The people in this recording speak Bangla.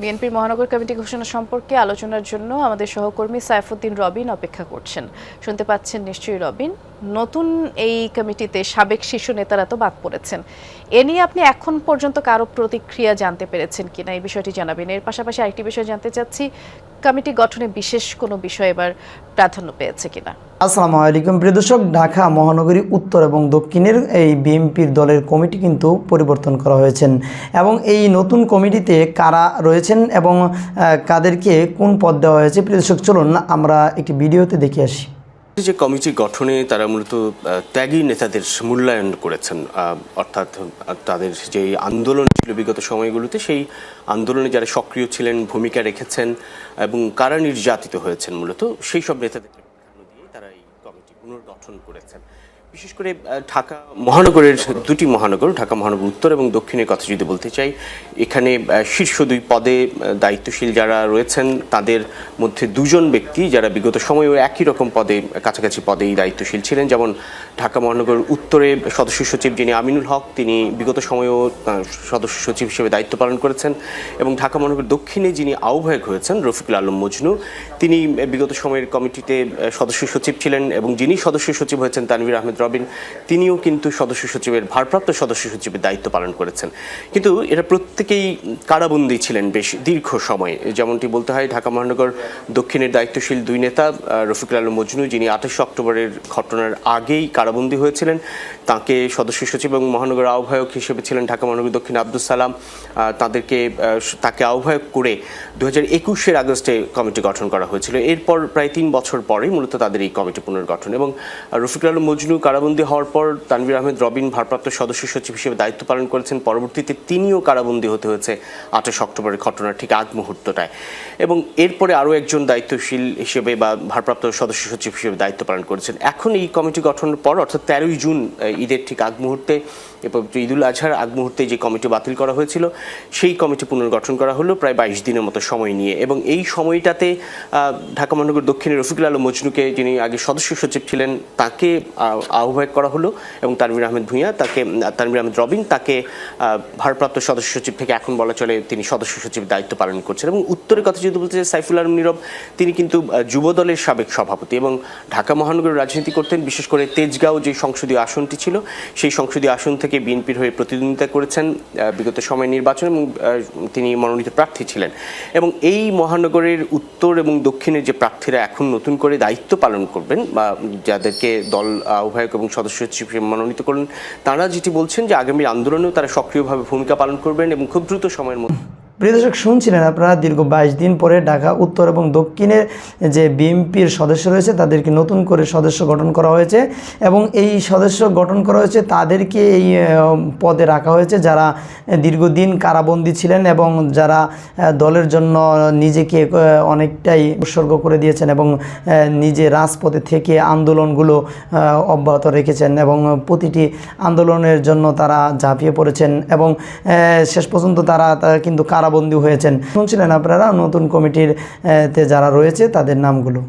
বিএনপির মহানগর কমিটি ঘোষণা সম্পর্কে আলোচনার জন্য আমাদের সহকর্মী সাইফুদ্দিন রবিন অপেক্ষা করছেন। শুনতে পাচ্ছেন নিশ্চয়ই রবিন, নতুন এই কমিটিতে সাবেক শীর্ষ নেতারা তো বাদ পড়েছেন। এ নিয়ে আপনি এখন পর্যন্ত কারও প্রতিক্রিয়া জানতে পেরেছেন কিনা? এই বিষয়টি জানাবেন। এর পাশাপাশি আরেকটি বিষয় জানতে চাচ্ছি, কমিটি গঠনে বিশেষ কোনো বিষয় এবার প্রাধান্য পেয়েছে কিনা? আসসালামু আলাইকুম। প্রিয় দর্শক, ঢাকা মহানগরী উত্তর এবং দক্ষিণের এই বিএনপির দলের কমিটি কিন্তু পরিবর্তন করা হয়েছেন এবং এই নতুন কমিটিতে কারা রয়েছেন এবং কাদেরকে কোন পদ দেওয়া হয়েছে? প্রিয় দর্শক, চলুন আমরা একটি ভিডিওতে দেখে আসি। যে কমিটি গঠনে তারা মূলত ত্যাগী নেতাদের মূল্যায়ন করেছেন। অর্থাৎ তাদের যে আন্দোলন ছিল বিগত সময়গুলোতে, সেই আন্দোলনে যারা সক্রিয় ছিলেন, ভূমিকা রেখেছেন এবং কারা নির্যাতিত হয়েছেন মূলত, সেই সব নেতাদের প্রাধান্য দিয়ে তারা এই কমিটি পুনর্গঠন করেছেন। বিশেষ করে ঢাকা মহানগরের দুটি মহানগর, ঢাকা মহানগর উত্তর এবং দক্ষিণের কথা যদি বলতে চাই, এখানে শীর্ষ দুই পদে দায়িত্বশীল যারা রয়েছেন, তাদের মধ্যে দুজন ব্যক্তি যারা বিগত সময়েও একই রকম পদে, কাছাকাছি পদেই দায়িত্বশীল ছিলেন। যেমন ঢাকা মহানগর উত্তরে সদস্য সচিব যিনি আমিনুল হক, তিনি বিগত সময়েও সদস্য সচিব হিসেবে দায়িত্ব পালন করেছেন এবং ঢাকা মহানগর দক্ষিণে যিনি আহ্বায়ক হয়েছেন, রফিকুল আলম মজনু, তিনি বিগত সময়ের কমিটিতে সদস্য সচিব ছিলেন এবং যিনি সদস্য সচিব হয়েছেন, তানভীর আহমেদ রবিন, তিনিও কিন্তু সদস্য সচিবের, ভারপ্রাপ্ত সদস্য সচিবের দায়িত্ব পালন করেছেন। কিন্তু এরা প্রত্যেকেই কারাবন্দী ছিলেন বেশ দীর্ঘ সময়। যেমনটি বলতে হয়, ঢাকা মহানগর দক্ষিণের দায়িত্বশীল দুই নেতা রফিকুল আলম মজনু, যিনি আঠাশে অক্টোবরের ঘটনার আগেই কারাবন্দী হয়েছিলেন। তাকে সদস্য সচিব এবং মহানগর আহ্বায়ক হিসেবে ছিলেন ঢাকা মহানগর দক্ষিণ আব্দুল সালাম। তাদেরকে তাকে আহ্বায়ক করে দু হাজার একুশের আগস্টে কমিটি গঠন করা হয়েছিল। এরপর প্রায় তিন বছর পরেই মূলত তাদের এই কমিটি পুনর্গঠন এবং রফিকুল আলম মজনু কারাবন্দী হওয়ার পর তানভীর আহমেদ রবিন ভারপ্রাপ্ত সদস্য সচিব হিসেবে দায়িত্ব পালন করেছেন। পরবর্তীতে তিনিও কারাবন্দী হতে হয়েছে আঠাশ অক্টোবরের ঘটনার ঠিক আগ মুহূর্তটায়। এবং এরপরে আরও একজন দায়িত্বশীল হিসেবে বা ভারপ্রাপ্ত সদস্য সচিব হিসেবে দায়িত্ব পালন করেছেন। এখন এই কমিটি গঠনের পর, অর্থাৎ তেরোই জুন ঈদের ঠিক আগ মুহূর্তে এরপর ঈদুল আজহার আগ মুহূর্তে যে কমিটি বাতিল করা হয়েছিল, সেই কমিটি পুনর্গঠন করা হলো প্রায় বাইশ দিনের মতো সময় নিয়ে। এবং এই সময়টাতে ঢাকা মহানগর দক্ষিণের রফিকুল আলম মজনুকে যিনি আগে সদস্য সচিব ছিলেন, তাকে আহ্বায়ক করা হলো এবং তানভীর আহমেদ ভূঁইয়া তাকে, তানভীর আহমেদ রবিন তাকে ভারপ্রাপ্ত সদস্য সচিব থেকে এখন বলা চলে তিনি সদস্য সচিব দায়িত্ব পালন করছেন এবং উত্তরের কথা যদি বলতে চাই, সাইফুল আলম নীরব, তিনি কিন্তু যুব দলের সাবেক সভাপতি এবং ঢাকা মহানগরের রাজনীতি করতেন, বিশেষ করে তেজগাঁও যে সংসদীয় আসনটি ছিল, সেই সংসদীয় আসন থেকে বিএনপির হয়ে প্রতিদ্বন্দ্বিতা করেছেন বিগত সময় নির্বাচন এবং তিনি মনোনীত প্রার্থী ছিলেন। এবং এই মহানগরের উত্তর এবং দক্ষিণের যে প্রার্থীরা এখন নতুন করে দায়িত্ব পালন করবেন বা যাদেরকে দল আহ্বায়ক এবং সদস্য হিসেবে মনোনীত করলেন। তারা যেটি বলছেন যে আগামী আন্দোলনেও তারা সক্রিয়ভাবে ভূমিকা পালন করবেন এবং খুব দ্রুত সময়ের মধ্যে প্রিয় দর্শক, শুনছিলেন আপনারা দীর্ঘ বাইশ দিন পরে ঢাকা, উত্তর এবং দক্ষিণের যে বিএনপির সদস্য রয়েছে, তাদেরকে নতুন করে সদস্য গঠন করা হয়েছে এবং এই সদস্য গঠন করা হয়েছে, তাদেরকে এই পদে রাখা হয়েছে যারা দীর্ঘদিন কারাবন্দী ছিলেন এবং যারা দলের জন্য নিজেকে অনেকটাই উৎসর্গ করে দিয়েছেন এবং নিজে রাজপথে থেকে আন্দোলনগুলো অব্যাহত রেখেছেন এবং প্রতিটি আন্দোলনের জন্য তারা ঝাঁপিয়ে পড়েছেন এবং শেষ পর্যন্ত তারা তারা কিন্তু কারাবন্দী হয়েছেন। শুনছিলেন আপনারা নতুন কমিটির তে যারা রয়েছে তাদের নামগুলো?